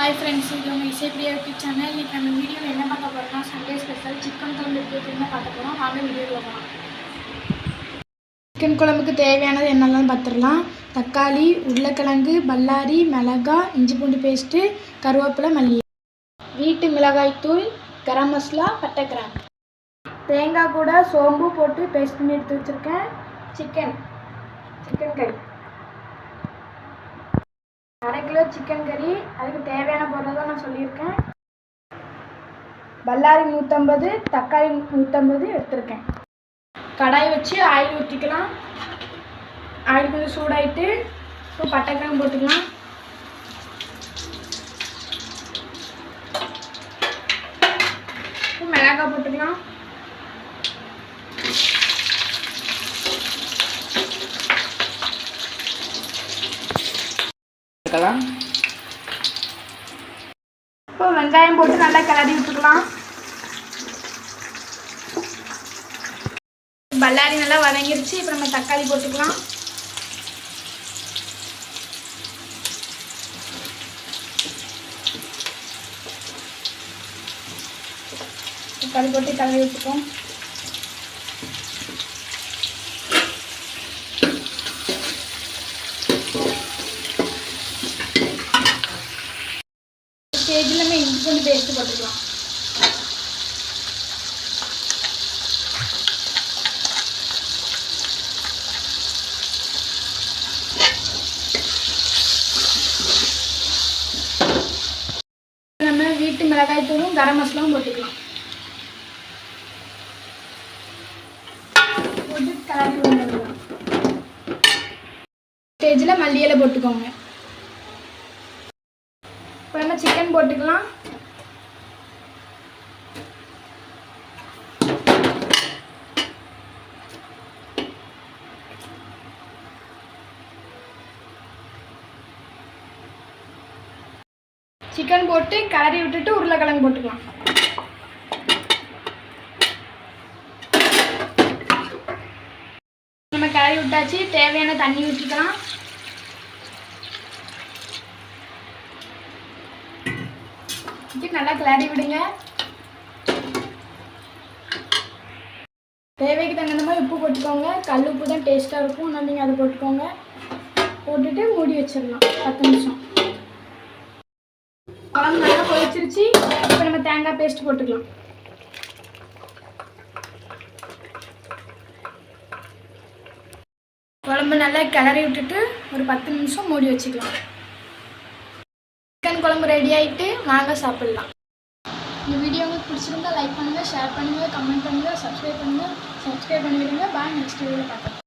Hi friends இது உங்கள் Isaipriya YouTube channel இன்றைக்கி நம்ம வீடியோவில் என்ன பார்க்க போகிறோம்னா சண்டே ஸ்பெஷல் சிக்கன் குழம்பு எப்படி பார்க்க போகிறோம் வாங்க வீடியோவில் போகலாம் சிக்கன் குழம்புக்கு தேவையானது என்னெல்லாம் பார்த்துடலாம். தக்காளி உருளைக்கிழங்கு பல்லாரி மிளகாய் இஞ்சி பூண்டு பேஸ்ட்டு கருவேப்பிலை மல்லி வீட்டு மிளகாய் தூள் கரம் மசாலா பட்டை கிராம் தேங்காய் கூட சோம்பு போட்டு பேஸ்ட் பண்ணி எடுத்து வச்சுருக்கேன். சிக்கன் சிக்கன் கறி அரை கிலோ சிக்கன் கறி அதுக்கு தேவையான பொருளை தான் நான் சொல்லியிருக்கேன். பல்லாரி நூற்றம்பது தக்காளி நூற்றம்பது எடுத்திருக்கேன். கடாய் வச்சு ஆயில் ஊற்றிக்கலாம் ஆயில் கொஞ்சம் சூடாயிட்டு இப்போ பட்டை போட்டுக்கலாம். மிளகாய் போட்டுக்கலாம். இருக்கலாம் இப்போ வெங்காயம் போட்டு நல்லா கிளறி விட்டுக்கலாம். பல்லாரி நல்லா வதங்கிருச்சு இப்போ நம்ம தக்காளி போட்டுக்கலாம். தக்காளி போட்டு கிளறி விட்டுக்கோம் ஸ்டேஜில் நம்ம இஞ்சி பூண்டு பேஸ்ட்டு போட்டுக்கலாம். நம்ம வீட்டு மிளகாய் தூளும் கரம் மசாலாவும் போட்டுக்கலாம். போட்டு கலரி ஸ்டேஜில் மல்லி இலை போட்டுக்கோங்க. நம்ம சிக்கன் போட்டுக்கலாம். சிக்கன் போட்டு கலரி விட்டுட்டு உருளைக்கிழங்கு போட்டுக்கலாம். நம்ம கிளறி விட்டாச்சு தேவையான தண்ணி விட்டுக்கலாம் இது நல்லா கிளறி விடுங்க. தேவைக்கு தகுந்த மாதிரி உப்பு போட்டுக்கோங்க. கல் உப்பு தான் டேஸ்ட்டாக இருக்கும். ஆனால் நீங்கள் அதை போட்டுக்கோங்க. போட்டுட்டு மூடி வச்சிடலாம். பத்து நிமிஷம். குழம்பு நல்லா கொதிச்சிருச்சு. இப்போ நம்ம தேங்காய் பேஸ்ட் போட்டுக்கலாம். குழம்பு நல்லா கிளறி விட்டுட்டு ஒரு பத்து நிமிஷம் மூடி வச்சுக்கலாம். சிக்கன் குழம்பு ரெடி ஆகிட்டு வாங்க சாப்பிட்லாம். இந்த வீடியோ உங்களுக்கு பிடிச்சிருந்தா லைக் பண்ணுங்கள் ஷேர் பண்ணுங்கள் கமெண்ட் பண்ணுங்கள் சப்ஸ்கிரைப் பண்ணுங்கள் சப்ஸ்கிரைப் பண்ணிவிடுங்க. பாய் நெக்ஸ்ட் வீடியோவில் பார்க்கலாம்.